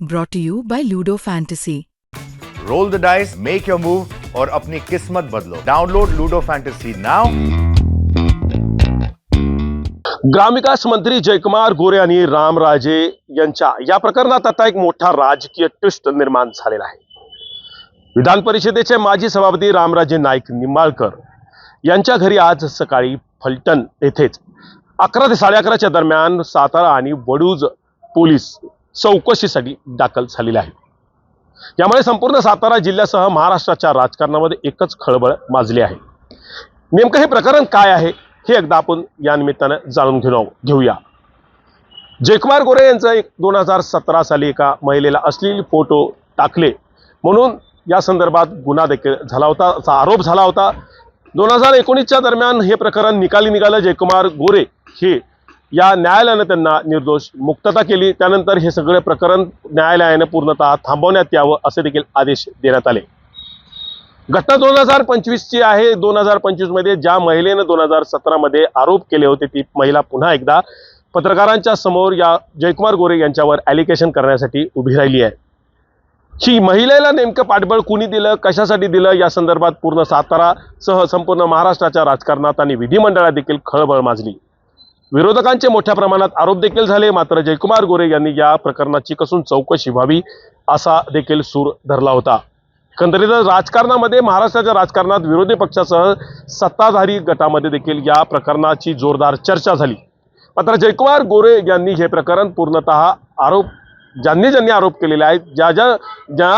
Brought to you by Ludo Fantasy. Roll the dice make your move और अपनी किस्मत बदलो। डाउनलोड लूडो फैंटेसी नाउ ग्रामविकास मंत्री जयकुमार गोरे आणि रामराजे यांच्या या प्रकरणात आता एक मोठा राजकीय ट्विस्ट निर्माण झालेला आहे. विधान परिषदेचे माजी सभापती रामराजे नाईक निंबाळकर यांच्या घरी आज सकाळी फलटण येथेच अकरा ते साडे अकराच्या दरम्यान सातारा आणि वडूज पोलीस चौकशीसाठी दाखल झालेले आहे. यामुळे संपूर्ण सातारा जिल्ह्यासह महाराष्ट्राच्या राजकारणामध्ये एकच खळबळ माजली आहे. नेमकं हे प्रकरण काय आहे हे एकदा आपण या निमित्तानं जाणून घेऊ घेऊया. जयकुमार गोरे यांचं एक दोन हजार सतरा साली एका महिलेला अश्लील फोटो टाकले. म्हणून या संदर्भात गुन्हा देखील झाला होता असा आरोप झाला होता. दोन हजार एकोणीसच्या दरम्यान हे प्रकरण निकाली निघालं. जयकुमार गोरे हे या न्यायालयानं त्यांना निर्दोष मुक्तता केली. त्यानंतर हे सगळे प्रकरण न्यायालयाने पूर्णतः थांबवण्यात यावं असे देखील आदेश देण्यात आले. घटना दोन हजार पंचवीसची आहे. दोन हजार पंचवीसमध्ये ज्या महिलेनं दोन हजार सतरामध्ये आरोप केले होते ती महिला पुन्हा एकदा पत्रकारांच्या समोर या जयकुमार गोरे यांच्यावर ॲलिगेशन करण्यासाठी उभी राहिली आहे. ही महिलेला नेमकं पाठबळ कुणी दिलं कशासाठी दिलं या संदर्भात पूर्ण सातारासह संपूर्ण महाराष्ट्राच्या राजकारणात आणि विधिमंडळात देखील खळबळ माजली. विरोधकांचे मोठ्या प्रमाणात आरोप देखील झाले. मात्र जयकुमार गोरे यांनी या प्रकरणाची कसून चौकशी व्हावी असा देखील सूर धरला होता. एकंदरीतच राजकारणामध्ये महाराष्ट्राच्या राजकारणात विरोधी पक्षासह सत्ताधारी गटामध्ये देखील या प्रकरणाची जोरदार चर्चा झाली. मात्र जयकुमार गोरे यांनी हे प्रकरण पूर्णतः आरोप ज्यांनी ज्यांनी आरोप केलेले आहेत ज्या ज्या ज्या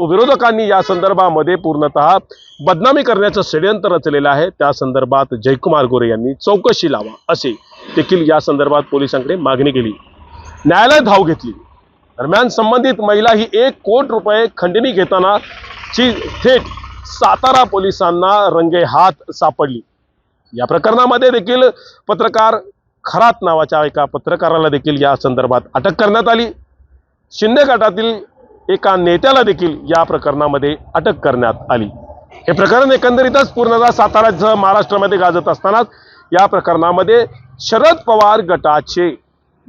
विरोधकांनी या संदर्भामध्ये पूर्णतः बदनामी करण्याचं षडयंत्र रचलेलं आहे त्या संदर्भात जयकुमार गोरे यांनी चौकशी लावा असे देखील या संदर्भात पोलिसांकडे मागणी केली. न्यायालयात धाव घेतली. दरम्यान संबंधित महिला ही एक कोट रुपये खंडणी घेताना ची थेट सातारा पोलिसांना रंगे हात सापडली. या प्रकरणामध्ये देखील पत्रकार खरात नावाच्या एका पत्रकाराला देखील या संदर्भात अटक करण्यात आली. शिंदे गटातील एका नेत्याला देखील या प्रकरणामध्ये अटक करण्यात आली. हे प्रकरण एकंदरीतच पूर्णतः सातारा महाराष्ट्रामध्ये गाजत असतानाच या प्रकरणामध्ये शरद पवार गटाचे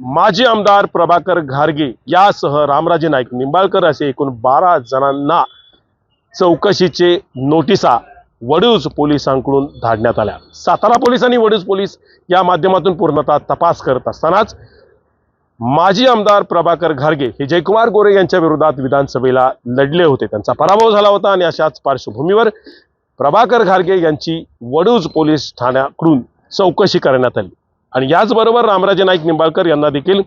माजी आमदार प्रभाकर घारगे यासह रामराजे नाईक निंबाळकर असे एकूण बारा जणांना चौकशीचे नोटिसा वडूज पोलिसांकडून धाडण्यात आल्या. सातारा पोलिसांनी आणि वडूज पोलीस या माध्यमातून पूर्णतः तपास करत असतानाच माजी आमदार प्रभाकर घारगे हे जयकुमार गोरे यांच्या विरोधात विधानसभेला लढले होते. त्यांचा पराभव झाला होता आणि अशाच पार्श्वभूमीवर प्रभाकर घारगे यांची वडूज पोलीस ठाण्याकडून चौकशी करण्यात आली. आणि याचबरोबर रामराजे नाईक निंबाळकर यांना देखील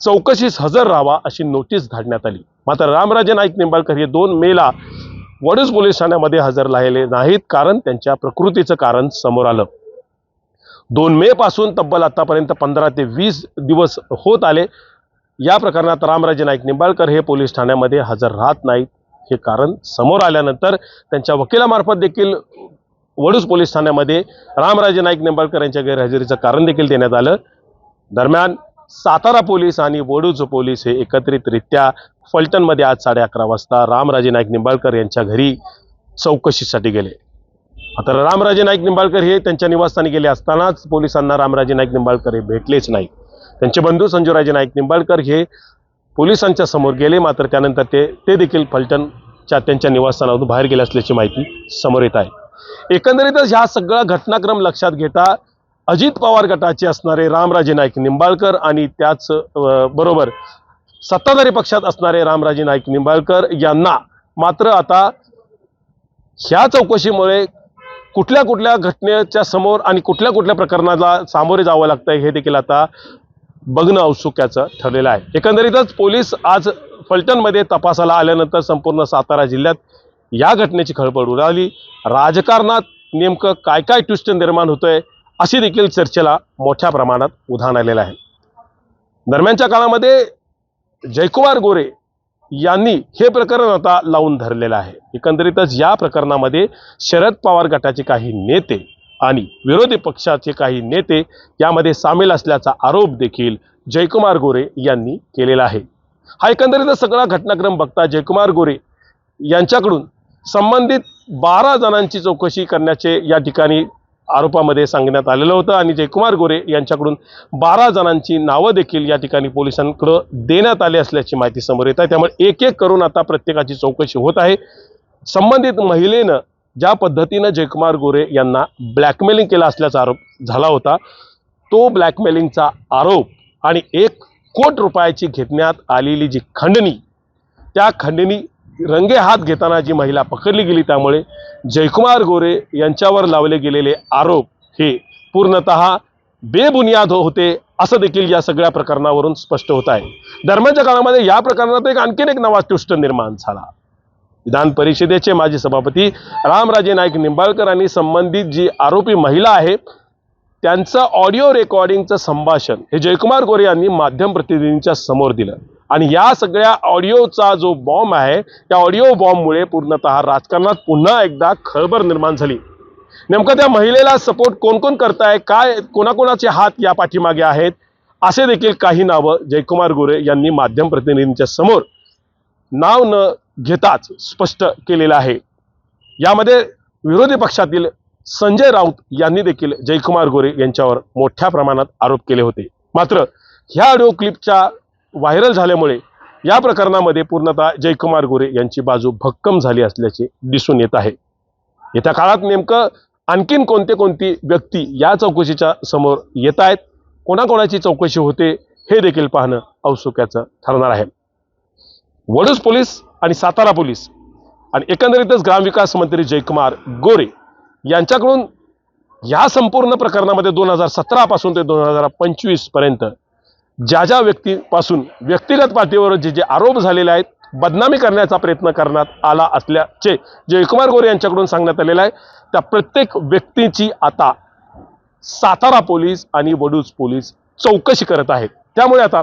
चौकशीस हजर राहावा अशी नोटीस धाडण्यात आली. मात्र रामराजे नाईक निंबाळकर हे दोन मेला वडूज पोलीस ठाण्यामध्ये हजर राहिले नाहीत कारण त्यांच्या प्रकृतीचं कारण समोर आलं. दोन मे पासून तब्बल आतापर्यंत पंधरा ते वीस दिवस होत आले. या प्रकरणात रामराजे नाईक निंबाळकर हे पोलीस ठाण्यामध्ये हजर राहत नाहीत हे कारण समोर आल्यानंतर त्यांच्या वकिलामार्फत देखील वडूज पोलीस ठाण्यामध्ये रामराजे नाईक निंबाळकर यांच्या गैरहजेरीचं कारण देखील देण्यात आलं. दरम्यान सातारा पोलीस आणि वडूज पोलीस हे एकत्रितरित्या फलटणमध्ये आज साडे अकरा वाजता रामराजे नाईक निंबाळकर यांच्या घरी चौकशीसाठी गेले. आता रामराजे नाईक निंबाळकर हे त्यांच्या निवासस्थानी गेले असतानाच पोलिसांना रामराजे नाईक निंबाळकर हे भेटलेच नाही त्यांचे बंधू संजूराजे नाईक निंबाळकर हे पोलिसांच्या समोर गेले मात्र त्यानंतर ते ते देखील फलटणच्या त्यांच्या निवासस्थानातून बाहेर गेले असल्याची माहिती समोर येत आहे. एकंदरीतच ह्या सगळा घटनाक्रम लक्षात घेता अजित पवार गटाचे असणारे रामराजे नाईक निंबाळकर आणि त्याच बरोबर सत्ताधारी पक्षात असणारे रामराजे नाईक निंबाळकर यांना मात्र आता ह्या चौकशीमुळे कुठल्या कुठल्या घटनेच्या समोर आणि कुठल्या कुठल्या प्रकरणाला सामोरे जावं लागतंय हे देखील आता बघणं औत्सुक्याचं ठरलेलं आहे. एकंदरीतच पोलीस आज फलटणमध्ये तपासाला आल्यानंतर संपूर्ण सातारा जिल्ह्यात या घटनेची खळबळ उडाली राजकारणात नेमकं काय काय ट्विस्ट निर्माण होतंय अशी देखील चर्चेला मोठ्या प्रमाणात उधाण आलेलं आहे. दरम्यानच्या काळामध्ये जयकुमार गोरे यांनी हे प्रकरण आता लावून धरलेलं आहे. एकंदरीतच या प्रकरणामध्ये शरद पवार गटाचे काही नेते आणि विरोधी पक्षाचे काही नेते यामध्ये सामील असल्याचा आरोप देखील जयकुमार गोरे यांनी केलेला आहे. हा एकंदरीतच सगळा घटनाक्रम बघता जयकुमार गोरे यांच्याकडून संबंधित बारा जणांची चौकशी करण्याचे या ठिकाणी आरोपामध्ये सांगण्यात आलेलं होतं आणि जयकुमार गोरे यांच्याकडून बारा जणांची नावं देखील या ठिकाणी पोलिसांकडं देण्यात आली असल्याची माहिती समोर येत आहे. त्यामुळे एक एक करून आता प्रत्येकाची चौकशी होत आहे. संबंधित महिलेनं ज्या पद्धतीनं जयकुमार गोरे यांना ब्लॅकमेलिंग केला असल्याचा आरोप झाला होता तो ब्लॅकमेलिंगचा आरोप आणि एक कोट रुपयाची घेतण्यात आलेली जी खंडणी त्या खंडणी रंगे हात घेताना जी महिला पकडली गेली त्यामुळे जयकुमार गोरे यांच्यावर लावले गेलेले आरोप हे पूर्णतः बेबुनियाद होते असं देखील या सगळ्या प्रकरणावरून स्पष्ट होत आहे. दरम्यानच्या काळामध्ये या प्रकरणात एक आणखीन एक नवा तुष्ट निर्माण झाला. विधान परिषदेचे माजी सभापती रामराजे नाईक निंबाळकर आणि संबंधित जी आरोपी महिला आहे त्यांचं ऑडिओ रेकॉर्डिंगचं संभाषण हे जयकुमार गोरे यांनी माध्यम प्रतिनिधींच्या समोर दिलं. आणि या सगळ्या ऑडिओचा जो बॉम्ब आहे त्या ऑडिओ बॉम्बमुळे पूर्णतः राजकारणात पुन्हा एकदा खळबळ निर्माण झाली. नेमकं त्या महिलेला सपोर्ट कोण कोण करताय? काय कोणाकोणाचे हात या पाठीमागे आहेत? असे देखील काही नावं जयकुमार गोरे यांनी माध्यम प्रतिनिधींच्या समोर नाव न घेताच स्पष्ट केलेलं आहे. यामध्ये विरोधी पक्षातील संजय राऊत यांनी देखील जयकुमार गोरे यांच्यावर मोठ्या प्रमाणात आरोप केले होते. मात्र ह्या ऑडिओ क्लिपच्या व्हायरल झाल्यामुळे या प्रकरणामध्ये पूर्णतः जयकुमार गोरे यांची बाजू भक्कम झाली असल्याचे दिसून येत आहे. येत्या काळात नेमकं आणखीन कोणते कोणती व्यक्ती या चौकशीच्या समोर येत आहेत कोणाकोणाची चौकशी होते हे देखील पाहणं औत्सुक्याचं ठरणार आहे. वडूज पोलीस आणि सातारा पोलीस आणि एकंदरीतच ग्रामविकास मंत्री जयकुमार गोरे यांच्याकडून या संपूर्ण प्रकरणामध्ये दोन हजार सतरापासून ते दोन हजार पंचवीसपर्यंत ज्या ज्या व्यक्तीपासून व्यक्तिगत पातळीवर जे जे आरोप झालेले आहेत बदनामी करण्याचा प्रयत्न करण्यात आला असल्याचे जयकुमार गोरे यांच्याकडून सांगण्यात आलेलं आहे. त्या प्रत्येक व्यक्तीची आता सातारा पोलीस आणि वडूज पोलीस चौकशी करत आहेत. त्यामुळे आता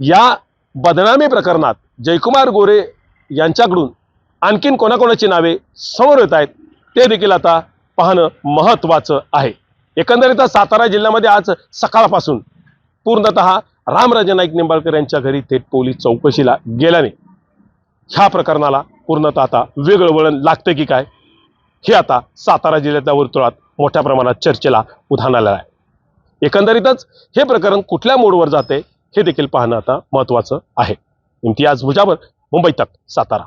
या बदनामी प्रकरणात जयकुमार गोरे यांच्याकडून आणखीन कोणाकोणाची नावे समोर येत आहेत ते देखील आता पाहणं महत्त्वाचं आहे. एकंदरीत सातारा जिल्ह्यामध्ये आज सकाळपासून पूर्णतः रामराजे नाईक निंबाळकर यांच्या घरी थेट पोलीस चौकशीला गेल्याने ह्या प्रकरणाला पूर्णतः आता वेगळं वळण लागतं की काय? हे आता सातारा जिल्ह्यातल्या वर्तुळात मोठ्या प्रमाणात चर्चेला उधाण आलेलं आहे. एकंदरीतच हे प्रकरण कुठल्या मोडवर जाते हे देखील पाहणं आता महत्त्वाचं आहे. इम्तियाज मुजावर मुंबई तक सातारा.